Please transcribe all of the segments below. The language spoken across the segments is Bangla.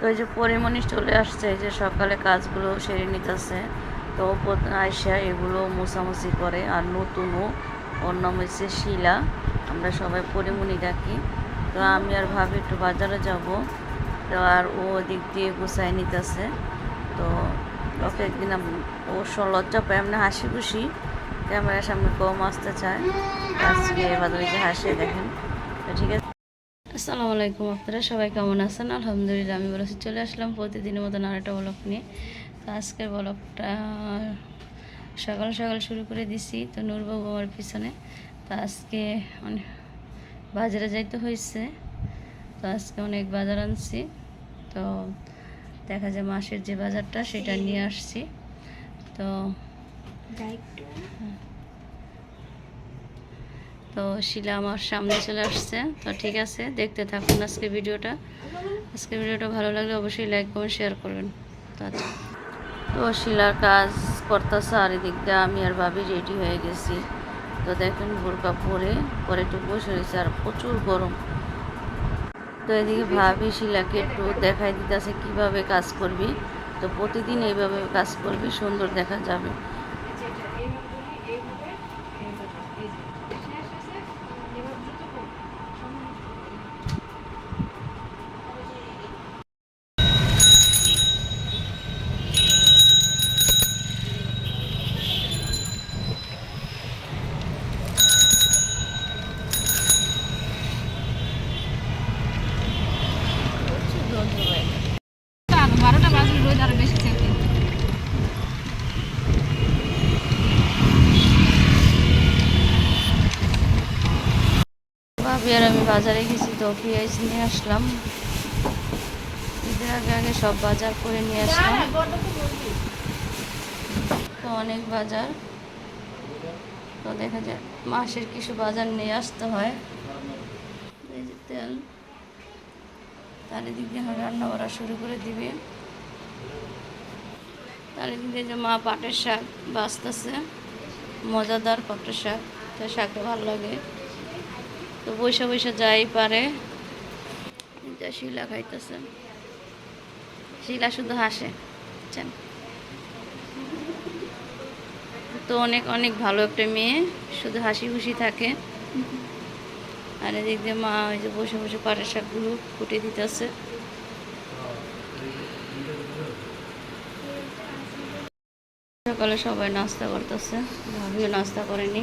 তো এই যে পরিমণি চলে আসছে, এই যে সকালে কাজগুলো সেরে নিতেছে। তো আয়সা এগুলো মোছামুছি করে, আর নতুনও, ওর নাম হচ্ছে শিলা, আমরা সবাই পরিমণি ডাকি। তো আমি আর ভাবি একটু বাজারে যাব, তো আর ও দিক দিয়ে গুছাই নিতেছে। তো ওকে একদিন ও স- লজ্জা পায়, এমনি হাসি খুশি ক্যামেরার সামনে কম আসতে চায়। আজকে বাদে যে হাসে দেখেন। তো ঠিক আছে। আসসালামু আলাইকুম আপনারা সবাই কেমন আছেন? আলহামদুলিল্লাহ আমি বলেছি চলে আসলাম প্রতিদিনের মতন আরেকটা ব্লগ নিয়ে। তো আজকের ব্লগটা সকাল সকাল শুরু করে দিছি তো নূরবাবু আমার পিছনে। তো আজকে অনেক বাজারে যাইতে হয়েছে তো আজকে অনেক বাজার আনছি। তো দেখা যায় মাসের যে বাজারটা সেটা নিয়ে আসছি। তো তো শিলা আমার সামনে চলে আসছে। তো ঠিক আছে, দেখতে থাকুন আজকে ভিডিওটা। আজকে ভিডিওটা ভালো লাগলে অবশ্যই লাইক কমেন্ট শেয়ার করবেন। তো আচ্ছা। তো শিলার কাজ করতেছে, আর এদিক দিয়ে আমি আর ভাবি রেডি হয়ে গেছি। তো দেখেন বোরকা পরে পরে একটু বসে রয়েছে, আর প্রচুর গরম। তো এদিকে ভাবি শিলাকে একটু দেখাই দিতেছে, কীভাবে কাজ করবি। তো প্রতিদিন এইভাবে কাজ করবি, সুন্দর দেখা যাবে। ভাবি আর আমি বাজারে গেছি, তো পেঁয়াজ নিয়ে আসলাম। ঈদের আগে আগে সব বাজার করে নিয়ে আসলাম। তো অনেক বাজার। তো দেখা যায় মাসের কিছু বাজার নিয়ে আসতে হয়। তেল। তার এদিক দিয়ে রান্না করা শুরু করে দিবে। তার দিয়ে যে মা পাটের শাক বাঁচতেছে, মজাদার পাটের শাক, তো শাকটা ভালো লাগে। তো বৈশা বৈশা যাই পারে, যা শিলা খাইতেছে। শিলা শুধু হাসে বুঝছেন তো অনেক অনেক ভালো একটা মেয়ে, শুধু হাসি খুশি থাকে। আর এদিক দিয়ে মা ওই যে বসে বসে পাটের শাকগুলো ফুটে দিতেছে। সকালে সবাই নাস্তা করতেছে। ভাবিও নাস্তা করেনি।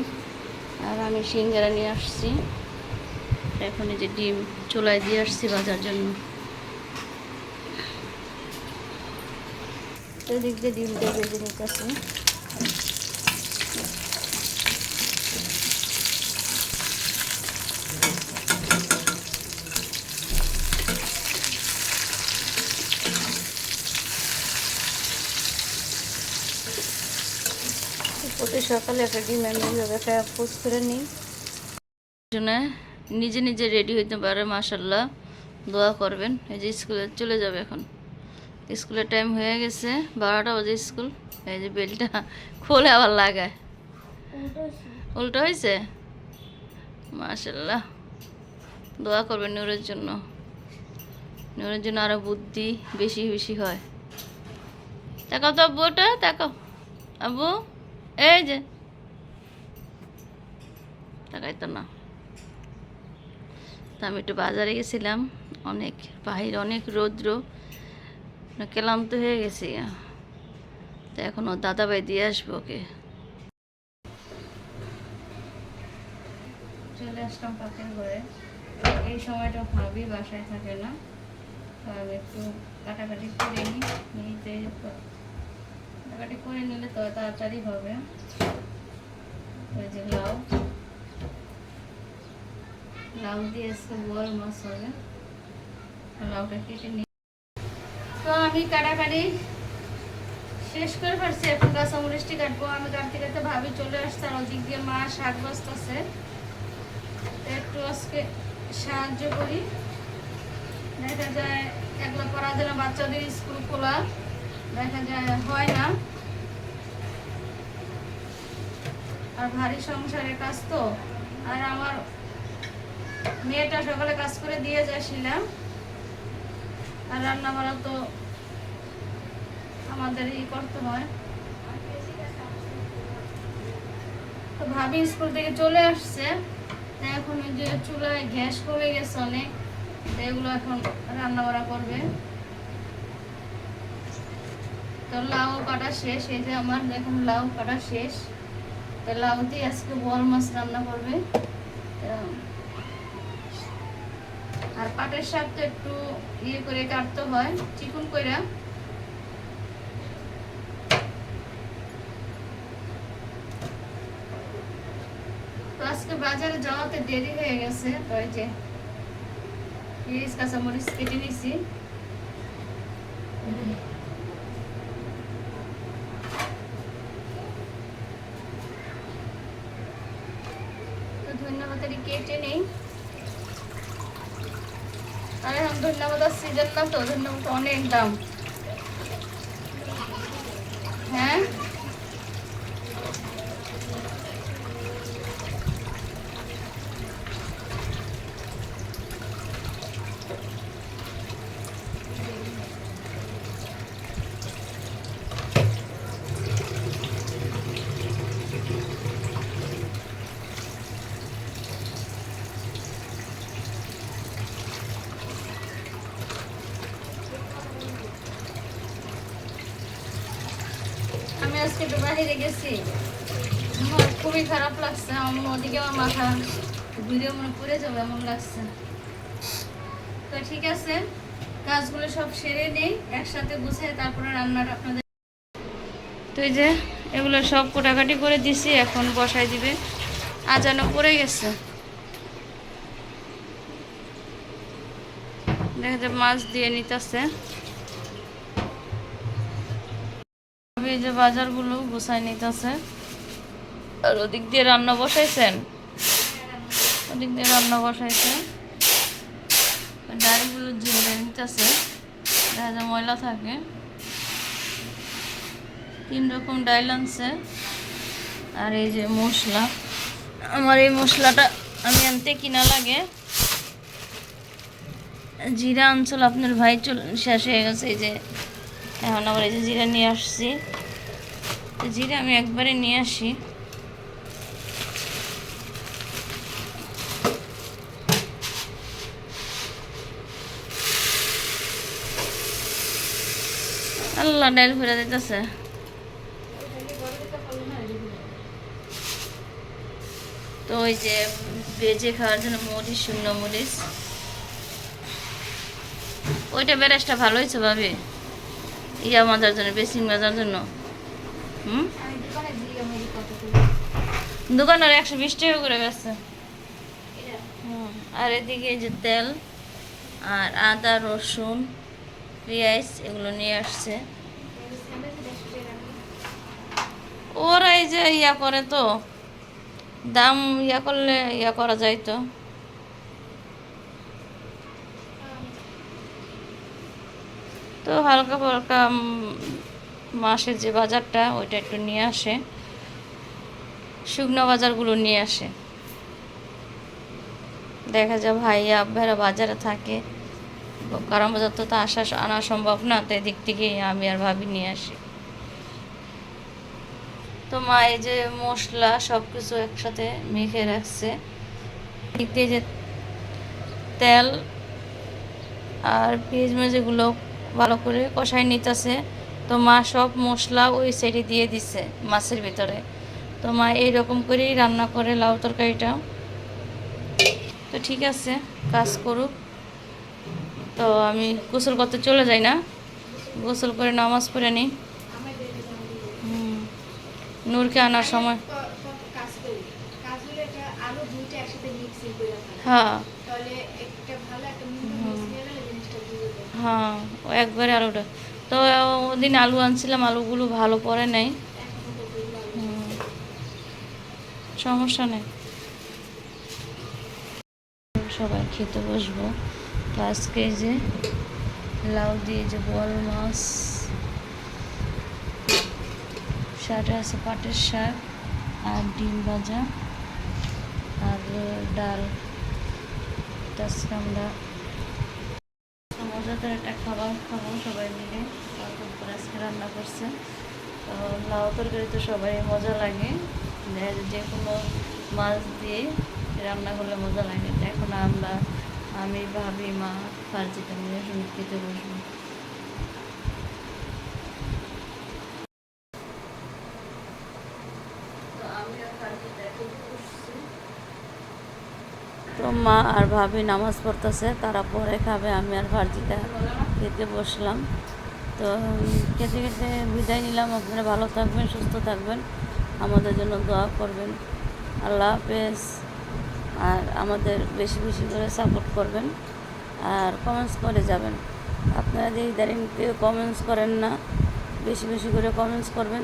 আর আমি সিঙ্গারা নিয়ে আসছি। এখন এই যে ডিম চুলায় দিয়ে আসছি বাজার জন্য। এদিক দিয়ে ডিমটা বেজে নিতেছি। সকালে একটা ডিম আমি এইভাবে পোজ করে নিই। জন্য নিজে নিজে রেডি হইতে পারে মাসাল্লাহ দোয়া করবেন। এই যে স্কুলে চলে যাবে এখন। স্কুলের টাইম হয়ে গেছে বারোটা বাজে স্কুল। এই যে বেলটা খোলে আবার লাগায়। উল্টো হয়েছে মাসাল্লাহ দোয়া করবেন নূরের জন্য। নূরের জন্য আরও বুদ্ধি বেশি বেশি হয়। তাকাও তো আব্বু ওটা তাকাও। আব্বু? এই যে তাকাই তো না তো আমি একটু বাজারে গেছিলাম অনেক বাহির অনেক রৌদ্র ক্লান্ত হয়ে গেছি তো এখন ও দাদাভাই দিয়ে আসব ওকে চলে আসলাম পাখির ঘরে। এই সময়টা ভাবি বাসায় থাকে না। আমি একটু কাটাকাটি করে নিই, নিতে কাটাকাটি করে নিলে তো তাড়াতাড়ি হবে। যে লাউ। লাউ দিয়ে আজকে বল মাছ হবে। লাউটা কেটে নিই। তো আমি কাটাকাটি শেষ করে পারছি এখন কাঁচা মরিচটি কাটবো। আমি কাটতে কাটতে ভাবি চলে আসছে আর ওদিক দিয়ে মা শাক বাজতেছে তো একটু আজকে সাহায্য করি। দেখা যায় একলা করা যায় না বাচ্চাদের স্কুল খোলা। দেখা যায়, হয় না। আর ভারী সংসারের কাজ তো। আর আমার মেয়েটা সকালে কাজ করে দিয়ে যাচ্ছিলাম আর রান্না বান্না তো আমাদেরই করতে হয়। তো ভাবি স্কুল থেকে চলে আসছে। এখন যে চুলায় গ্যাস কমে গেছে অনেক। এগুলো এখন রান্না বান্না করবে। তো লাউ কাটা শেষ, এই যে আমার দেখুন লাউ কাটা শেষ। তো লাউ দিয়ে আজকে বল মাছ রান্না করবে। আর পাটের শাক তো একটু ইয়ে করে কাটতে হয়, চিকন কইরা। আজকে বাজারে যাওয়াতে দেরি হয়ে গেছে, তো এই যে পিস কাঁচামরিচ কেটে নিছি। তো ধন্যবাদ কেটে নেই। আর এখন ধন্যবাদ সিজন না তো ধন্যবাদ অনেক দাম। হ্যাঁ? আমি আজকে একটু বাইরে গেছি। আমার খুবই খারাপ লাগছে, আমার ওদিকে আমার মাথা ঘুরে মনে পড়ে যাবে এমন লাগছে। তো ঠিক আছে, কাজগুলো সব সেরে নেই, একসাথে গুছিয়ে তারপরে রান্নাটা আপনাদের তো এই যে এগুলো সব কোটাকাটি করে দিছি, এখন বসাই দিবে। আজানো পড়ে গেছে। দেখা যায় মাছ দিয়ে নিতেছে। এই যে বাজারগুলো গুছাই নিতেছে। আর ওদিক দিয়ে রান্না বসাইছেন? ওদিক দিয়ে রান্না বসাইছে। ডালগুলো ঝেড়ে নিতেছে। দেখা যায় ময়লা থাকে। তিন রকম ডাইল আনছে। আর এই যে মশলা। আমার এই মশলাটা আমি আনতে কিনা লাগে। জিরা আনছিল, আপনার ভাই চল শেষ হয়ে গেছে এই যে এখন আবার এই যে জিরা নিয়ে আসছি। জিরা আমি একবারে নিয়ে আসি। আল্লাহ, ডাইল ভরে দিতেছে। তো ওই যে বেজে খাওয়ার জন্য মরিচ শূন্য মরিচ। ওইটা বেরেসটা ভালো হয়েছে ভাবি? ইয়া মাজার জন্য বেসিং মাজার জন্য। হুম? দোকানের একশো বিশ টাকা করে গেছে আর এদিকে যে তেল আর আদা, রসুন, পেঁয়াজ এগুলো নিয়ে আসছে। ওরা এই যে ইয়া করে তো, দাম ইয়া করলে ইয়া করা যায় তো। তো হালকা উম, মাসের যে বাজারটা ওইটা একটু নিয়ে আসে। শুকনো বাজারগুলো নিয়ে আসে। দেখা যায় ভাইয়া আব্বারা বাজারে থাকে। কারণ বাজার তো তা আসা আনা সম্ভব না তো এদিক থেকে আমি আর ভাবি নিয়ে আসি। তো মা এই যে মশলা সব কিছু একসাথে মেখে রাখছে। যে তেল আর পেঁয়াজ মেজেগুলো ভালো করে কষাই নিতেছে। তো মা সব মশলা ওই সাইডে দিয়ে দিছে মাছের ভিতরে। তো মা এইরকম করেই রান্না করে লাউ তরকারিটা। তো ঠিক আছে কাজ করুক। তো আমি গোসল করতে চলে যাই না। গোসল করে নামাজ পড়ে নিই। নূরকে আনার সময়। কাজ করি কাজ হলে এটা আলু দুইটা একসাথে মিক্সিং করে ফেলা হ্যাঁ তাহলে একটা ভালো একটা মিডিয়াম মিক্স হয়ে গেলে জিনিসটা বুঝে যায় হ্যাঁ একবারে আলুটা তো ওদিন আলু আনছিলাম, আলুগুলো ভালো পরে নাই। সমস্যা নেই। সবাই খেতে বসবো। তো আজকে যে লাউ দিয়ে যে বল মাছ, শাক আছে, পাটের শাক আর ডিম ভাজা আর ডাল। তো আজকে আমরা মজাদার একটা খাবার খাব সবাই মিলে। করে আজকে রান্না করছে। তো লাউ তরকারি তো সবাই মজা লাগে। যে কোনো মাছ দিয়ে রান্না করলে মজা লাগে। এখন আমরা, আমি, ভাবি, মা ফার্জিটা মিলে খেতে বসবো। তো মা আর ভাবি নামাজ পড়তেছে, তারা পরে খাবে, আমি আর ভার্জিটা খেতে বসলাম। তো, খেতে খেতে বিদায় নিলাম, আপনারা ভালো থাকবেন, সুস্থ থাকবেন, আমাদের জন্য দোয়া করবেন। আল্লাহ হাফেজ। আর আমাদের বেশি বেশি করে সাপোর্ট করবেন, আর কমেন্টস করে যাবেন। আপনারা যে ইদারিং কমেন্টস করেন না, বেশি বেশি করে কমেন্টস করবেন,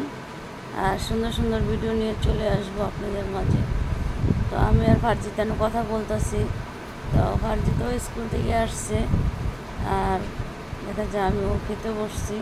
আর সুন্দর সুন্দর ভিডিও নিয়ে চলে আসব আপনাদের মাঝে। তো আমি আর ফার্জিতান কথা বলতেছি। তো ফার্জিত স্কুল থেকে আসছে। আর দেখা যায় আমি ও খেতে বসছি।